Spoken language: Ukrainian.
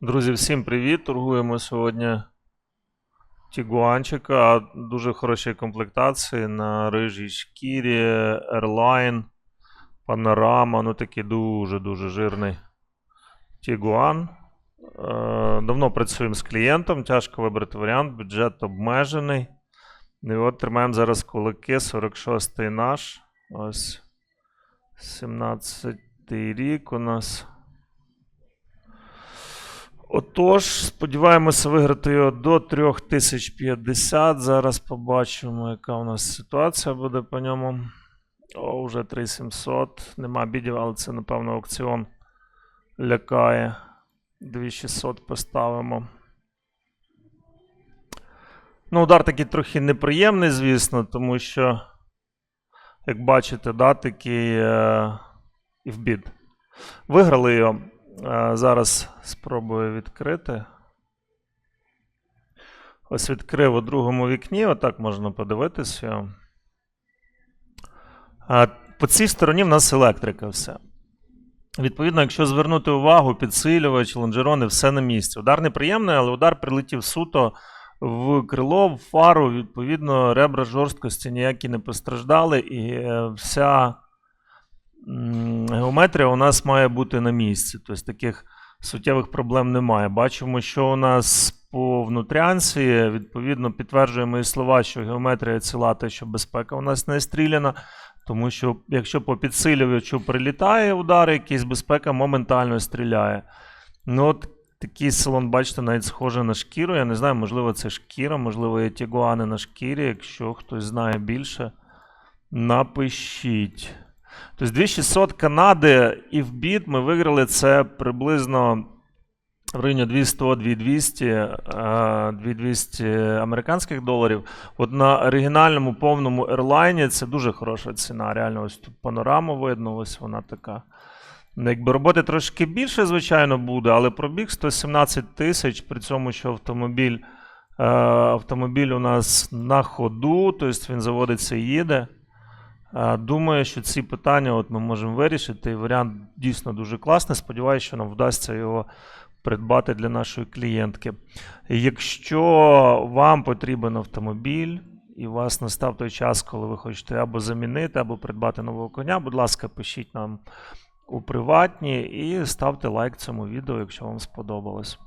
Друзі, всім привіт! Торгуємо сьогодні Тігуанчика. Дуже хороші комплектації на рижій шкірі, Airline, Панорама. Ну такий дуже-дуже жирний Тігуан. Е, Давно працюємо з клієнтом, тяжко вибрати варіант, бюджет обмежений. І от тримаємо зараз кулаки, 46-й наш. Ось 17-й рік у нас. Отож, сподіваємося виграти його до 3050. Зараз побачимо, яка у нас ситуація буде по ньому. О, вже 3700. Нема бідів, але це, напевно, аукціон лякає. 2600 поставимо. Ну, удар такий трохи неприємний, звісно, тому що, як бачите, да, такий е- і в бід. Виграли його. Зараз спробую відкрити. Ось відкрив у другому вікні, отак можна подивитися. По цій стороні в нас електрика все. Відповідно, якщо звернути увагу, підсилювач, лонжерони, все на місці. Удар неприємний, але удар прилетів суто в крило, в фару. Відповідно, ребра жорсткості ніякі не постраждали, і е, вся геометрія у нас має бути на місці. Тобто таких суттєвих проблем немає. Бачимо, що у нас по внутрянці, відповідно, підтверджує мої слова, що геометрія ціла, те, що безпека у нас не стріляна. Тому що якщо по підсилювачу прилітає удар, якийсь безпека моментально стріляє. Ну, от такий салон, бачите, навіть схоже на шкіру. Я не знаю, можливо, це шкіра, можливо, є тігуани на шкірі. Якщо хтось знає більше, напишіть. Тобто 2600 Канади і в біт ми виграли це приблизно в районі 200-2200 е, 2200 американських доларів. От на оригінальному повному ерлайні це дуже хороша ціна. Реально, ось тут панораму видно, ось вона така. Ну, Якби роботи трошки більше, звичайно, буде, але пробіг 117 тисяч, при цьому, що автомобіль, е, автомобіль у нас на ходу, тобто він заводиться і їде. Е, Думаю, що ці питання от ми можемо вирішити. Варіант дійсно дуже класний. Сподіваюся, що нам вдасться його придбати для нашої клієнтки. Якщо вам потрібен автомобіль, і у вас настав той час, коли ви хочете або замінити, або придбати нового коня, будь ласка, пишіть нам у приватні і ставте лайк цьому відео, якщо вам сподобалось.